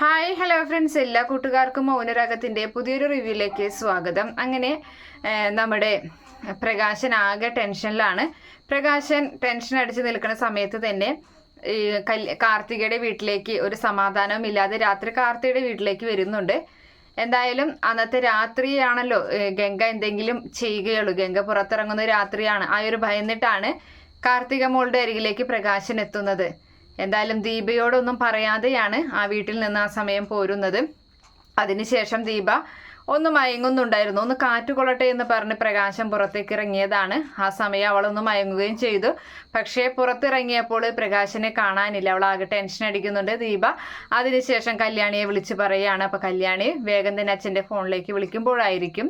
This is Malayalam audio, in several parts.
ഹായ് ഹലോ ഫ്രണ്ട്സ് എല്ലാ കൂട്ടുകാർക്കും മൗനരാഗത്തിന്റെ പുതിയൊരു റിവ്യൂയിലേക്ക് സ്വാഗതം. അങ്ങനെ നമ്മുടെ പ്രകാശൻ ആകെ ടെൻഷനിലാണ്. പ്രകാശൻ ടെൻഷൻ അടിച്ച് നിൽക്കുന്ന സമയത്ത് തന്നെ കാർത്തികയുടെ വീട്ടിലേക്ക് ഒരു സമാധാനവും ഇല്ലാതെ രാത്രി കാർത്തികയുടെ വീട്ടിലേക്ക് വരുന്നുണ്ട്. എന്തായാലും അന്നത്തെ രാത്രിയാണല്ലോ ഗംഗ എന്തെങ്കിലും ചെയ്യുകയുള്ളൂ. ഗംഗ പുറത്തിറങ്ങുന്ന രാത്രിയാണ്. ആ ഒരു ഭയന്നിട്ടാണ് കാർത്തിക മോളുടെ അരികിലേക്ക് പ്രകാശൻ എത്തുന്നത്. എന്തായാലും ദീപയോടൊന്നും പറയാതെയാണ് ആ വീട്ടിൽ നിന്ന് ആ സമയം പോരുന്നത്. അതിനുശേഷം ദീപ ഒന്ന് മയങ്ങുന്നുണ്ടായിരുന്നു. ഒന്ന് കാറ്റ് കൊള്ളട്ടെ എന്ന് പറഞ്ഞ് പ്രകാശം പുറത്തേക്ക് ഇറങ്ങിയതാണ് ആ സമയം അവളൊന്ന് മയങ്ങുകയും ചെയ്തു. പക്ഷേ പുറത്തിറങ്ങിയപ്പോൾ പ്രകാശനെ കാണാനില്ല. അവൾ ആകെ ടെൻഷൻ അടിക്കുന്നുണ്ട്. ദീപ അതിനുശേഷം കല്യാണിയെ വിളിച്ച് പറയുകയാണ് അപ്പോൾ കല്യാണി വേഗം തന്നെ അച്ഛന്റെ ഫോണിലേക്ക് വിളിക്കുമ്പോഴായിരിക്കും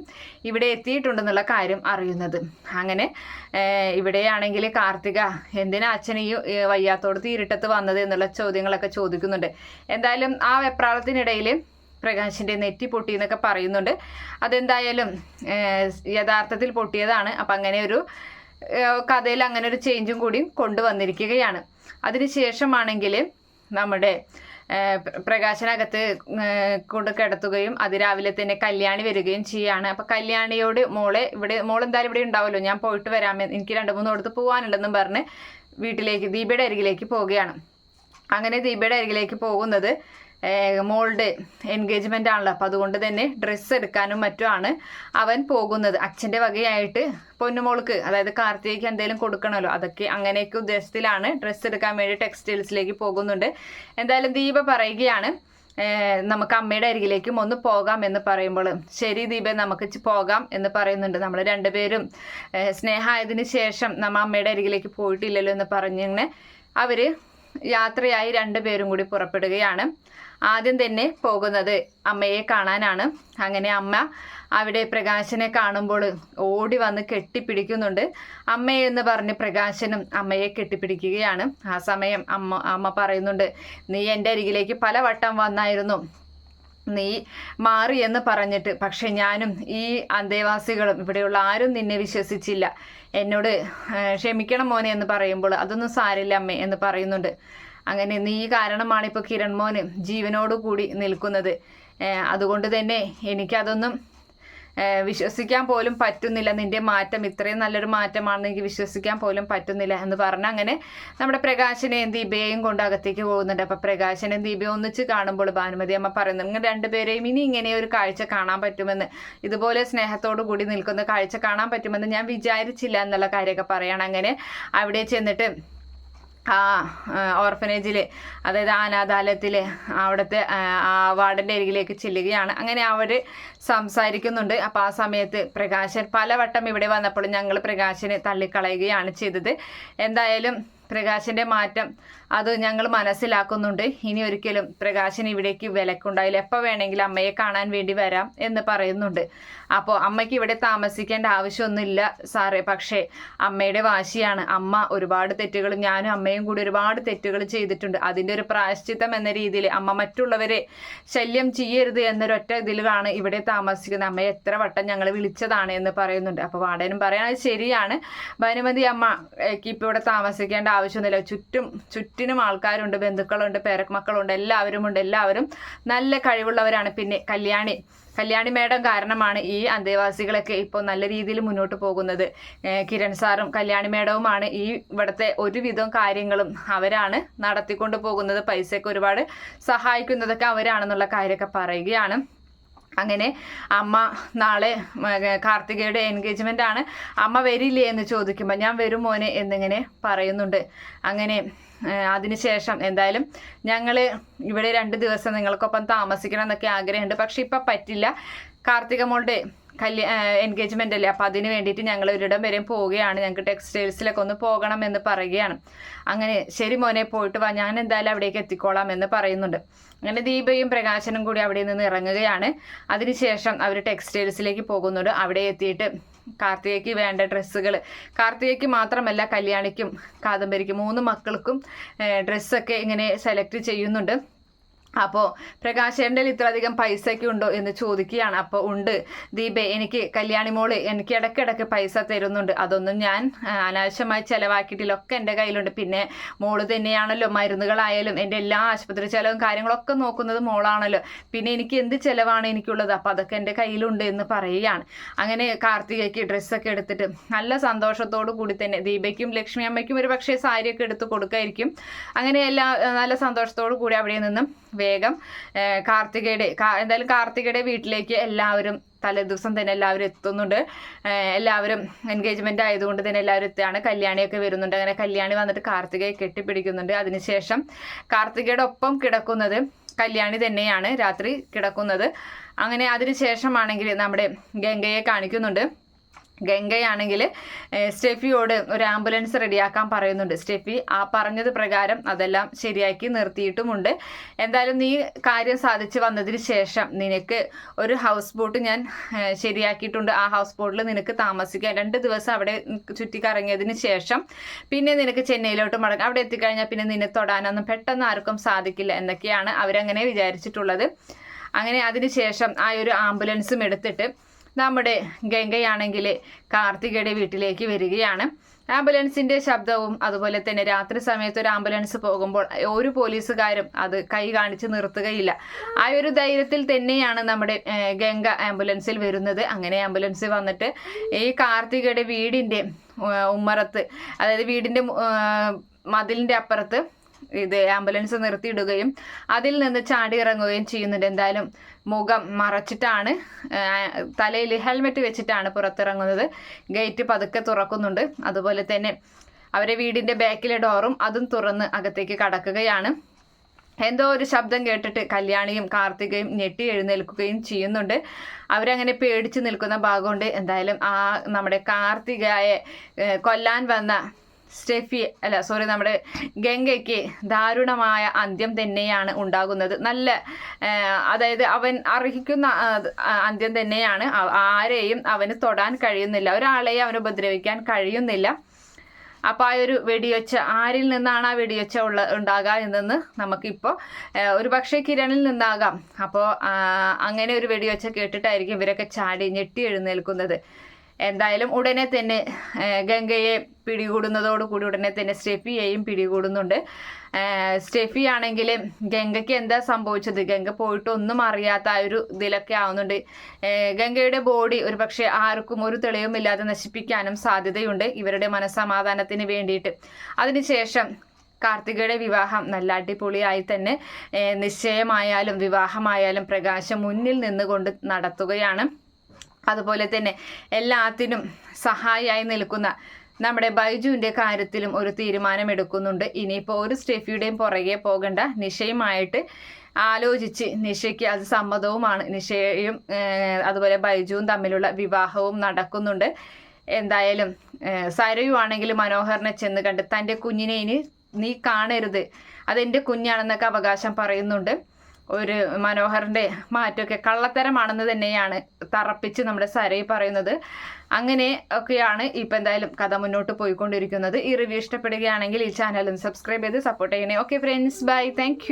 ഇവിടെ എത്തിയിട്ടുണ്ടെന്നുള്ള കാര്യം അറിയുന്നത്. അങ്ങനെ ഇവിടെയാണെങ്കിൽ കാർത്തിക എന്തിനാ അച്ഛൻ ഈ വയ്യാത്തോട് തീരിട്ടത്ത് വന്നത്? എന്നുള്ള ചോദ്യങ്ങളൊക്കെ ചോദിക്കുന്നുണ്ട്. എന്തായാലും ആ വെപ്രാളത്തിനിടയിൽ പ്രകാശിന്റെ നെറ്റി പൊട്ടി എന്നൊക്കെ പറയുന്നുണ്ട്. അതെന്തായാലും യഥാർത്ഥത്തിൽ പൊട്ടിയതാണ്. അപ്പം അങ്ങനെ ഒരു കഥയിൽ അങ്ങനെ ഒരു ചേഞ്ചും കൂടി കൊണ്ടുവന്നിരിക്കുകയാണ്. അതിനുശേഷമാണെങ്കിൽ നമ്മുടെ പ്രകാശനകത്ത് കൊണ്ട് കിടത്തുകയും അതിരാവിലെ തന്നെ കല്യാണി വരികയും ചെയ്യാണ്. അപ്പൊ കല്യാണിയോട് മോളെ ഇവിടെ മോൾ എന്തായാലും ഇവിടെ ഉണ്ടാവുമല്ലോ. ഞാൻ പോയിട്ട് വരാമെന്ന് എനിക്ക് രണ്ട് മൂന്ന് കൊടുത്ത് പോകാനുണ്ടെന്നും പറഞ്ഞ് വീട്ടിലേക്ക് ദീപയുടെ അരികിലേക്ക് പോവുകയാണ്. അങ്ങനെ ദീപയുടെ അരികിലേക്ക് പോകുന്നത് മോളുടെ എൻഗേജ്മെന്റ് ആണല്ലോ. അപ്പം അതുകൊണ്ട് തന്നെ ഡ്രസ്സ് എടുക്കാനും മറ്റുമാണ് അവൻ പോകുന്നത്. അച്ഛന്റെ വകയായിട്ട് പൊന്നുമോൾക്ക് അതായത് കാർത്തികയ്ക്ക് എന്തെങ്കിലും കൊടുക്കണമല്ലോ. അതൊക്കെ അങ്ങനെയൊക്കെ ഉദ്ദേശത്തിലാണ് ഡ്രസ്സ് എടുക്കാൻ വേണ്ടി ടെക്സ്റ്റൈൽസിലേക്ക് പോകുന്നുണ്ട്. എന്തായാലും ദീപ പറയുകയാണ് നമുക്ക് അമ്മയുടെ അരികിലേക്കും ഒന്ന് പോകാം എന്ന് പറയുമ്പോൾ. ശരി ദീപ നമുക്ക് പോകാം എന്ന് പറയുന്നുണ്ട്. നമ്മൾ രണ്ടുപേരും സ്നേഹമായതിനു ശേഷം നമ്മ അമ്മയുടെ അരികിലേക്ക് പോയിട്ടില്ലല്ലോ എന്ന് പറഞ്ഞിങ്ങനെ അവർ യാത്രയായി രണ്ടുപേരും കൂടി പുറപ്പെടുകയാണ്. ആദ്യം തന്നെ പോകുന്നത് അമ്മയെ കാണാനാണ്. അങ്ങനെ അമ്മ അവിടെ പ്രകാശനെ കാണുമ്പോൾ ഓടി വന്ന് കെട്ടിപ്പിടിക്കുന്നുണ്ട്. അമ്മയെന്ന് പറഞ്ഞ് പ്രകാശനും അമ്മയെ കെട്ടിപ്പിടിക്കുകയാണ്. ആ സമയം അമ്മ അമ്മ പറയുന്നുണ്ട് നീ എന്റെ അരികിലേക്ക് പലവട്ടം വന്നായിരുന്നു. നീ മാറി എന്ന് പറഞ്ഞിട്ട്. പക്ഷെ ഞാനും ഈ അന്തേവാസികളും ഇവിടെയുള്ള ആരും നിന്നെ വിശ്വസിച്ചില്ല. എന്നോട് ക്ഷമിക്കണം മോനെ എന്ന് പറയുമ്പോൾ അതൊന്നും സാരില്ല അമ്മേ എന്ന് പറയുന്നുണ്ട്. അങ്ങനെ നീ കാരണമാണ് ഇപ്പോൾ കിരൺ മോന് ജീവനോട് കൂടി നിൽക്കുന്നത്. അതുകൊണ്ട് തന്നെ എനിക്കതൊന്നും വിശ്വസിക്കാൻ പോലും പറ്റുന്നില്ല. നിന്റെ മാറ്റം ഇത്രയും നല്ലൊരു മാറ്റമാണെന്ന് എനിക്ക് വിശ്വസിക്കാൻ പോലും പറ്റുന്നില്ല എന്ന് പറഞ്ഞ അങ്ങനെ നമ്മുടെ പ്രകാശനെയും ദീപയെയും കൊണ്ട് അകത്തേക്ക് പോകുന്നുണ്ട്. അപ്പൊ പ്രകാശനെയും ദീപയും ഒന്നിച്ച് കാണുമ്പോൾ ഭാനുമതി അമ്മ പറയുന്നു നിങ്ങൾ രണ്ടുപേരെയും ഇനി ഇങ്ങനെ ഒരു കാഴ്ച കാണാൻ പറ്റുമെന്ന്. ഇതുപോലെ സ്നേഹത്തോടു കൂടി നിൽക്കുന്ന കാഴ്ച കാണാൻ പറ്റുമെന്ന് ഞാൻ വിചാരിച്ചില്ല എന്നുള്ള കാര്യമൊക്കെ പറയണം. അങ്ങനെ അവിടെ ചെന്നിട്ട് ആ ഓർഫനേജിൽ അതായത് അനാഥാലയത്തിൽ അവിടുത്തെ ആ, വാർഡിന്റെ അരികിലേക്ക് ചെല്ലുകയാണ്. അങ്ങനെ അവർ സംസാരിക്കുന്നുണ്ട്. അപ്പോൾ ആ സമയത്ത് പ്രകാശൻ പലവട്ടം ഇവിടെ വന്നപ്പോൾ ഞങ്ങൾ പ്രകാശനെ തള്ളിക്കളയുകയാണ് ചെയ്തത്. എന്തായാലും പ്രകാശിന്റെ മാറ്റം അത് ഞങ്ങൾ മനസ്സിലാക്കുന്നുണ്ട്. ഇനി ഒരിക്കലും പ്രകാശൻ ഇവിടേക്ക് വിലക്കുണ്ടായില്ല. എപ്പോൾ വേണമെങ്കിലും അമ്മയെ കാണാൻ വേണ്ടി വരാം എന്ന് പറയുന്നുണ്ട്. അപ്പോൾ അമ്മയ്ക്ക് ഇവിടെ താമസിക്കേണ്ട ആവശ്യമൊന്നുമില്ല സാറേ. പക്ഷേ അമ്മയുടെ വാശിയാണ്. അമ്മ ഒരുപാട് തെറ്റുകൾ ഞാനും അമ്മയും കൂടി ഒരുപാട് തെറ്റുകൾ ചെയ്തിട്ടുണ്ട്. അതിന്റെ ഒരു പ്രായശ്ചിത്തം എന്ന രീതിയിൽ അമ്മ മറ്റുള്ളവരെ ശല്യം ചെയ്യരുത് എന്നൊരൊറ്റ ഇതിലാണ് ഇവിടെ താമസിക്കുന്നത്. അമ്മയെ എത്ര വട്ടം ഞങ്ങൾ വിളിച്ചതാണ് എന്ന് പറയുന്നുണ്ട്. അപ്പോൾ വാടനും പറയാൻ ശരിയാണ്. ഭാനുമതി അമ്മയ്ക്ക് ഇപ്പോൾ ഇവിടെ താമസിക്കേണ്ട ആവശ്യമൊന്നുമില്ല. ചുറ്റും ചുറ്റിനും ആൾക്കാരുണ്ട് ബന്ധുക്കളുണ്ട് പേരമക്കളുണ്ട് എല്ലാവരും ഉണ്ട് എല്ലാവരും നല്ല കഴിവുള്ളവരാണ്. പിന്നെ കല്യാണി കല്യാണി മേഡം കാരണമാണ് ഈ അന്തേവാസികളൊക്കെ ഇപ്പോൾ നല്ല രീതിയിൽ മുന്നോട്ട് പോകുന്നത്. കിരൺ സാറും കല്യാണി മേഡവുമാണ് ഈ ഇവിടുത്തെ ഒരുവിധം കാര്യങ്ങളും അവരാണ് നടത്തിക്കൊണ്ട് പോകുന്നത്. പൈസയൊക്കെ ഒരുപാട് സഹായിക്കുന്നതൊക്കെ അവരാണെന്നുള്ള കാര്യമൊക്കെ പറയുകയാണ്. അങ്ങനെ അമ്മ നാളെ കാർത്തികയുടെ എൻഗേജ്മെന്റ് ആണ്. അമ്മ വരില്ലേ എന്ന് ചോദിക്കുമ്പോൾ ഞാൻ വരും മോനെ എന്നിങ്ങനെ പറയുന്നുണ്ട്. അങ്ങനെ അതിനുശേഷം എന്തായാലും ഞങ്ങൾ ഇവിടെ രണ്ട് ദിവസം നിങ്ങൾക്കൊപ്പം താമസിക്കണം എന്നൊക്കെ ആഗ്രഹമുണ്ട്. പക്ഷെ ഇപ്പം പറ്റില്ല. കാർത്തിക മോളുടെ കല്യ എൻഗേജ്മെന്റ് അല്ലേ? അപ്പോൾ അതിന് വേണ്ടിയിട്ട് ഞങ്ങൾ ഒരിടം വരെയും പോവുകയാണ്. ഞങ്ങൾക്ക് ടെക്സ്റ്റൈൽസിലൊക്കെ ഒന്ന് പോകണം എന്ന് പറയുകയാണ്. അങ്ങനെ ശരി മോനെ പോയിട്ട് വാ. ഞാൻ എന്തായാലും അവിടേക്ക് എത്തിക്കോളാം എന്ന് പറയുന്നുണ്ട്. അങ്ങനെ ദീപയും പ്രകാശനും കൂടി അവിടെ നിന്ന് ഇറങ്ങുകയാണ്. അതിനുശേഷം അവർ ടെക്സ്റ്റൈൽസിലേക്ക് പോകുന്നുണ്ട്. അവിടെ എത്തിയിട്ട് കാർത്തികയ്ക്ക് വേണ്ട ഡ്രസ്സുകൾ കാർത്തികയ്ക്ക് മാത്രമല്ല കല്യാണിക്കും കാദംബരിക്കും മൂന്ന് മക്കൾക്കും ഡ്രസ്സൊക്കെ ഇങ്ങനെ സെലക്ട് ചെയ്യുന്നുണ്ട്. അപ്പോൾ പ്രകാശേന്റെ ഇത്രയധികം പൈസയ്ക്ക് ഉണ്ടോ എന്ന് ചോദിക്കുകയാണ്. അപ്പോൾ ഉണ്ട്. ദീപേ എനിക്ക് കല്യാണി മോൾ എനിക്ക് ഇടയ്ക്കിടയ്ക്ക് പൈസ തരുന്നുണ്ട്. അതൊന്നും ഞാൻ അനാവശ്യമായി ചിലവാക്കിയിട്ടില്ല ഒക്കെ എന്റെ കയ്യിലുണ്ട്. പിന്നെ മോൾ തന്നെയാണല്ലോ മരുന്നുകളായാലും എന്റെ എല്ലാ ആശുപത്രി ചിലവും കാര്യങ്ങളൊക്കെ നോക്കുന്നത് മോളാണല്ലോ. പിന്നെ എനിക്ക് എന്ത് ചിലവാണ് എനിക്കുള്ളത്? അപ്പോൾ അതൊക്കെ എന്റെ കയ്യിലുണ്ട് എന്ന് പറയുകയാണ്. അങ്ങനെ കാർത്തികയ്ക്ക് ഡ്രസ്സൊക്കെ എടുത്തിട്ട് നല്ല സന്തോഷത്തോടു കൂടി തന്നെ ദീപയ്ക്കും ലക്ഷ്മി അമ്മയ്ക്കും ഒരു പക്ഷേ സാരിയൊക്കെ എടുത്ത് കൊടുക്കായിരിക്കും. അങ്ങനെ എല്ലാ നല്ല സന്തോഷത്തോടു കൂടി അവിടെ നിന്നും വേഗം കാർത്തികയുടെ എന്തായാലും കാർത്തികയുടെ വീട്ടിലേക്ക് എല്ലാവരും തലേദിവസം തന്നെ എല്ലാവരും എത്തുന്നുണ്ട്. എല്ലാവരും എൻഗേജ്മെന്റ് ആയതുകൊണ്ട് തന്നെ എല്ലാവരും എത്തുകയാണ്. കല്യാണിയൊക്കെ വരുന്നുണ്ട്. അങ്ങനെ കല്യാണി വന്നിട്ട് കാർത്തികയെ കെട്ടിപ്പിടിക്കുന്നുണ്ട്. അതിനുശേഷം കാർത്തികയുടെ ഒപ്പം കിടക്കുന്നത് കല്യാണി തന്നെയാണ്. രാത്രി കിടക്കുന്നത്. അങ്ങനെ അതിനുശേഷമാണെങ്കിൽ നമ്മുടെ ഗംഗയെ കാണിക്കുന്നുണ്ട്. ഗംഗയാണെങ്കിൽ സ്റ്റെഫിയോട് ഒരു ആംബുലൻസ് റെഡിയാക്കാൻ പറയുന്നുണ്ട്. സ്റ്റെഫി ആ പറഞ്ഞത് പ്രകാരം അതെല്ലാം ശരിയാക്കി നിർത്തിയിട്ടുമുണ്ട്. എന്തായാലും നീ കാര്യം സാധിച്ചു വന്നതിന് ശേഷം നിനക്ക് ഒരു ഹൗസ് ബോട്ട് ഞാൻ ശരിയാക്കിയിട്ടുണ്ട്. ആ ഹൗസ് ബോട്ടിൽ നിനക്ക് താമസിക്കാം രണ്ട് ദിവസം അവിടെ ചുറ്റിക്കറങ്ങിയതിന് ശേഷം പിന്നെ നിനക്ക് ചെന്നൈയിലോട്ട് മടങ്ങാം അവിടെ എത്തിക്കഴിഞ്ഞാൽ പിന്നെ നിന്നെ തൊടാനൊന്നും പെട്ടെന്ന് ആർക്കും സാധിക്കില്ല എന്നൊക്കെയാണ് അവരങ്ങനെ വിചാരിച്ചിട്ടുള്ളത്. അങ്ങനെ അതിനുശേഷം ആ ഒരു ആംബുലൻസും എടുത്തിട്ട് നമ്മുടെ ഗംഗയാണെങ്കിൽ കാർത്തികയുടെ വീട്ടിലേക്ക് വരികയാണ്. ആംബുലൻസിന്റെ ശബ്ദവും അതുപോലെ തന്നെ രാത്രി സമയത്ത് ഒരു ആംബുലൻസ് പോകുമ്പോൾ ഒരു പോലീസുകാരും അത് കൈ കാണിച്ച് നിർത്തുകയില്ല. ആ ഒരു ധൈര്യത്തിൽ തന്നെയാണ് നമ്മുടെ ഗംഗ ആംബുലൻസിൽ വരുന്നത്. അങ്ങനെ ആംബുലൻസ് വന്നിട്ട് ഈ കാർത്തികയുടെ വീടിന്റെ ഉമ്മറത്ത് അതായത് വീടിന്റെ മതിലിന്റെ അപ്പുറത്ത് ഇത് ആംബുലൻസ് നിർത്തിയിടുകയും അതിൽ നിന്ന് ചാടി ഇറങ്ങുകയും ചെയ്യുന്നുണ്ട്. എന്തായാലും മുഖം മറച്ചിട്ടാണ് തലയിൽ ഹെൽമെറ്റ് വെച്ചിട്ടാണ് പുറത്തിറങ്ങുന്നത്. ഗേറ്റ് പതുക്കെ തുറക്കുന്നുണ്ട്. അതുപോലെ തന്നെ അവരെ വീടിന്റെ ബാക്കിലെ ഡോറും അതും തുറന്ന് അകത്തേക്ക് കടക്കുകയാണ്. എന്തോ ഒരു ശബ്ദം കേട്ടിട്ട് കല്യാണിയും കാർത്തികയും ഞെട്ടി എഴുന്നേൽക്കുകയും ചെയ്യുന്നുണ്ട്. അവരങ്ങനെ പേടിച്ചു നിൽക്കുന്ന ഭാഗമുണ്ട്. എന്തായാലും ആ നമ്മുടെ കാർത്തികയെ കൊല്ലാൻ വന്ന സ്റ്റെഫി അല്ല സോറി നമ്മുടെ ഗംഗയ്ക്ക് ദാരുണമായ അന്ത്യം തന്നെയാണ് ഉണ്ടാകുന്നത്. നല്ല അതായത് അവൻ അർഹിക്കുന്ന അന്ത്യം തന്നെയാണ്. ആരെയും അവന് തൊടാൻ കഴിയുന്നില്ല. ഒരാളെയും അവന് ഉപദ്രവിക്കാൻ കഴിയുന്നില്ല. അപ്പം ആ ഒരു വെടിയൊച്ച ആരിൽ നിന്നാണ് ആ വെടിയൊച്ച ഉള്ള ഉണ്ടാകുക എന്നെന്ന് നമുക്കിപ്പോൾ ഒരു പക്ഷേ കിരണിൽ നിന്നാകാം. അപ്പോൾ അങ്ങനെ ഒരു വെടിയൊച്ച കേട്ടിട്ടായിരിക്കും ഇവരൊക്കെ ചാടി ഞെട്ടി എഴുന്നേൽക്കുന്നത്. എന്തായാലും ഉടനെ തന്നെ ഗംഗയെ പിടികൂടുന്നതോടുകൂടി ഉടനെ തന്നെ സ്റ്റെഫിയെയും പിടികൂടുന്നുണ്ട്. സ്റ്റെഫി ആണെങ്കിൽ ഗംഗയ്ക്ക് എന്താ സംഭവിച്ചത്? ഗംഗ പോയിട്ട് ഒന്നും അറിയാത്ത ആ ഒരു ഇതിലൊക്കെ ആവുന്നുണ്ട്. ഗംഗയുടെ ബോഡി ഒരു പക്ഷേ ആർക്കും ഒരു തെളിവുമില്ലാതെ നശിപ്പിക്കാനും സാധ്യതയുണ്ട് ഇവരുടെ മനസ്സമാധാനത്തിന് വേണ്ടിയിട്ട്. അതിനുശേഷം കാർത്തികയുടെ വിവാഹം നല്ല അടിപൊളിയായി തന്നെ നിശ്ചയമായാലും വിവാഹമായാലും പ്രകാശം മുന്നിൽ നിന്നുകൊണ്ട് നടത്തുകയാണ്. അതുപോലെ തന്നെ എല്ലാത്തിനും സഹായിയായി നിൽക്കുന്ന നമ്മുടെ ബൈജുവിന്റെ കാര്യത്തിലും ഒരു തീരുമാനമെടുക്കുന്നുണ്ട്. ഇനിയിപ്പോൾ ഒരു സ്റ്റെഫിയുടെയും പുറകെ പോകണ്ട. നിഷയുമായിട്ട് ആലോചിച്ച് നിഷയ്ക്ക് അത് സമ്മതവുമാണ്. നിഷയും അതുപോലെ ബൈജുവും തമ്മിലുള്ള വിവാഹവും നടക്കുന്നുണ്ട്. എന്തായാലും സരയുവാണെങ്കിൽ മനോഹറിനെ ചെന്ന് കണ്ട് തന്റെ കുഞ്ഞിനെ ഇനി നീ കാണരുത്. അതെന്റെ കുഞ്ഞാണെന്നൊക്കെ അവകാശം പറയുന്നുണ്ട്. ഒരു മനോഹറിന്റെ മാറ്റമൊക്കെ കള്ളത്തരമാണെന്ന് തന്നെയാണ് തറപ്പിച്ച് നമ്മുടെ സരയി പറയുന്നത്. അങ്ങനെ ഒക്കെയാണ് ഇപ്പം എന്തായാലും കഥ മുന്നോട്ട് പോയിക്കൊണ്ടിരിക്കുന്നത്. ഈ റിവ്യൂ ഇഷ്ടപ്പെടുകയാണെങ്കിൽ ഈ ചാനലും സബ്സ്ക്രൈബ് ചെയ്ത് സപ്പോർട്ട് ചെയ്യണേ. Okay friends bye thank